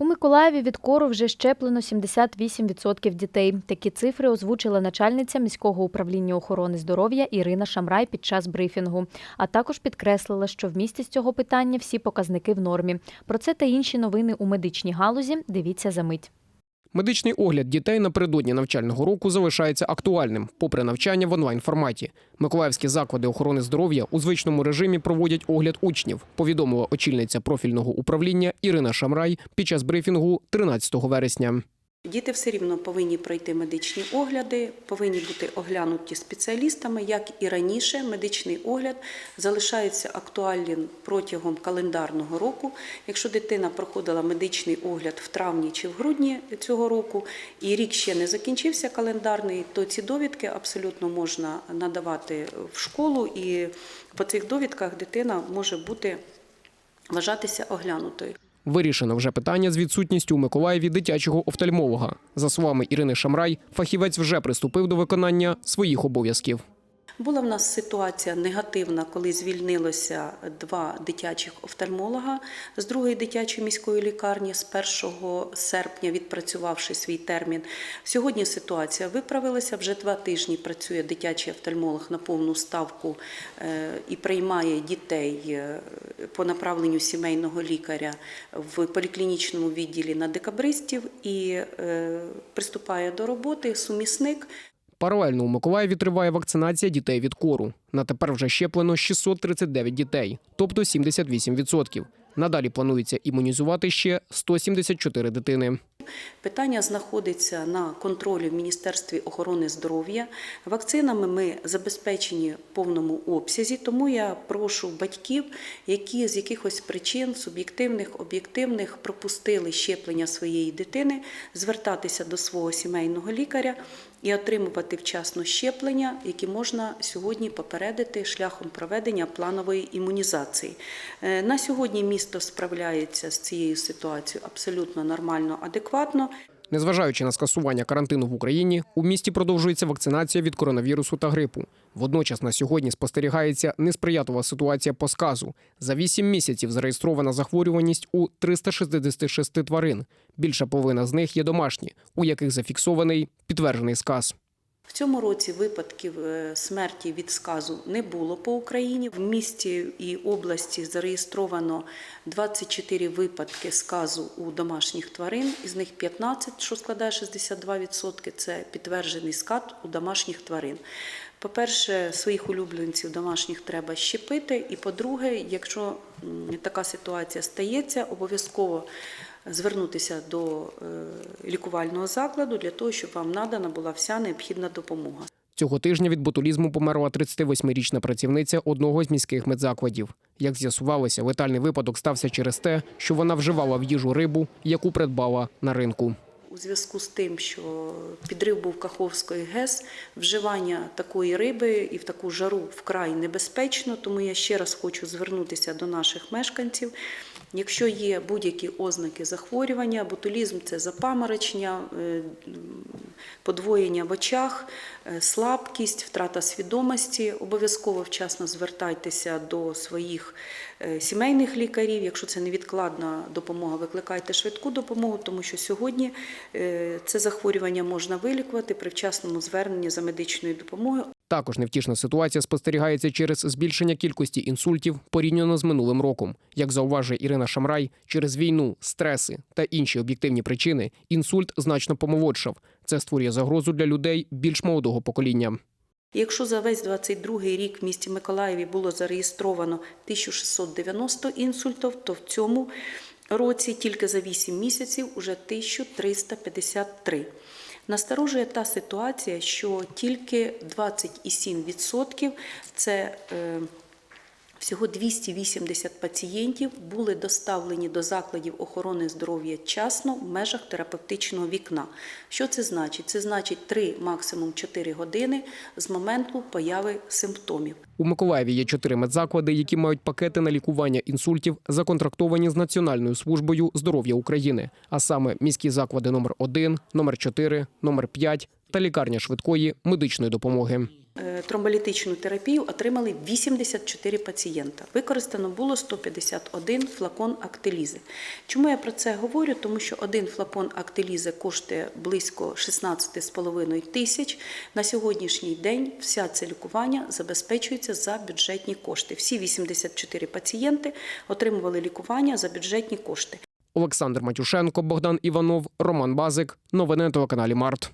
У Миколаєві від кору вже щеплено 78% дітей. Такі цифри озвучила начальниця міського управління охорони здоров'я Ірина Шамрай під час брифінгу. А також підкреслила, що в місті з цього питання всі показники в нормі. Про це та інші новини у медичній галузі дивіться за мить. Медичний огляд дітей напередодні навчального року залишається актуальним, попри навчання в онлайн форматі. Миколаївські заклади охорони здоров'я у звичному режимі проводять огляд учнів. Повідомила очільниця профільного управління Ірина Шамрай під час брифінгу 13 вересня. Діти все рівно повинні пройти медичні огляди, повинні бути оглянуті спеціалістами, як і раніше. Медичний огляд залишається актуальним протягом календарного року. Якщо дитина проходила медичний огляд в травні чи в грудні цього року, і рік ще не закінчився календарний, то ці довідки абсолютно можна надавати в школу, і по цих довідках дитина може бути вважатися оглянутою. Вирішено вже питання з відсутністю у Миколаєві дитячого офтальмолога. За словами Ірини Шамрай, фахівець вже приступив до виконання своїх обов'язків. Була в нас ситуація негативна, коли звільнилося два дитячих офтальмолога з другої дитячої міської лікарні з 1 серпня, відпрацювавши свій термін. Сьогодні ситуація виправилася. Вже два тижні працює дитячий офтальмолог на повну ставку е, і приймає дітей е, по направленню сімейного лікаря в поліклінічному відділі на декабристів і е, приступає до роботи сумісник. Паралельно у Миколаєві триває вакцинація дітей від кору. На тепер вже щеплено 639 дітей, тобто 78%. Надалі планується імунізувати ще 174 дитини. Питання знаходиться на контролі в Міністерстві охорони здоров'я. Вакцинами ми забезпечені в повному обсязі, тому я прошу батьків, які з якихось причин суб'єктивних, об'єктивних пропустили щеплення своєї дитини, звертатися до свого сімейного лікаря і отримувати вчасно щеплення, які можна сьогодні попередити шляхом проведення планової імунізації. Е, На сьогодні місто справляється з цією ситуацією абсолютно нормально, адекватно. Незважаючи на скасування карантину в Україні, у місті продовжується вакцинація від коронавірусу та грипу. Водночас на сьогодні спостерігається несприятова ситуація по сказу. За 8 місяців зареєстрована захворюваність у 366 тварин. Більша половина з них є домашні, у яких зафіксований підтверджений сказ. В цьому році випадків е, смерті від сказу не було по Україні. В місті і області зареєстровано 24 випадки сказу у домашніх тварин, із них 15, що складає 62%, це підтверджений сказ у домашніх тварин. По-перше, своїх улюбленців домашніх треба щепити. І по-друге, якщо така ситуація стається, обов'язково звернутися до е, лікувального закладу для того, щоб вам надана була вся необхідна допомога. Цього тижня від ботулізму померла 38-річна працівниця одного з міських медзакладів. Як з'ясувалося, летальний випадок стався через те, що вона вживала в їжу рибу, яку придбала на ринку. У зв'язку з тим, що підрив був Каховської ГЕС, вживання такої риби і в таку жару вкрай небезпечно, тому я ще раз хочу звернутися до наших мешканців. Якщо є будь-які ознаки захворювання, ботулізм це запаморочення, е, подвоєння в очах, е, слабкість, втрата свідомості, обов'язково вчасно звертайтеся до своїх е, сімейних лікарів. Якщо це невідкладна допомога, викликайте швидку допомогу, тому що сьогодні е, це захворювання можна вилікувати при вчасному зверненні за медичною допомогою. Також невтішна ситуація спостерігається через збільшення кількості інсультів порівняно з минулим роком. Як зауважує Ірина Шамрай, через війну, стреси та інші об'єктивні причини інсульт значно помолодшав. Це створює загрозу для людей більш молодого покоління. Якщо за весь 22 рік в місті Миколаєві було зареєстровано 1690 інсультів, то в цьому році тільки за 8 місяців уже 1353. Насторожує та ситуація, що тільки 27% це е, всього 280 пацієнтів були доставлені до закладів охорони здоров'я вчасно в межах терапевтичного вікна. Що це значить? Це значить 3, максимум 4 години з моменту появи симптомів. У Миколаєві є чотири медзаклади, які мають пакети на лікування інсультів, законтрактовані з Національною службою здоров'я України, а саме міські заклади номер 1 номер 4 номер 5 та лікарня швидкої медичної допомоги. Е, Тромболітичну терапію отримали 84 пацієнта. Використано було 151 флакон актелізи. Чому я про це говорю? Тому що один флакон актелізи коштує близько 16,5 тисяч. На сьогоднішній день вся це лікування забезпечується за бюджетні кошти. Всі 84 пацієнти отримували лікування за бюджетні кошти. Олександр Матюшенко, Богдан Іванов, Роман Базик. Новини на телеканалі Март.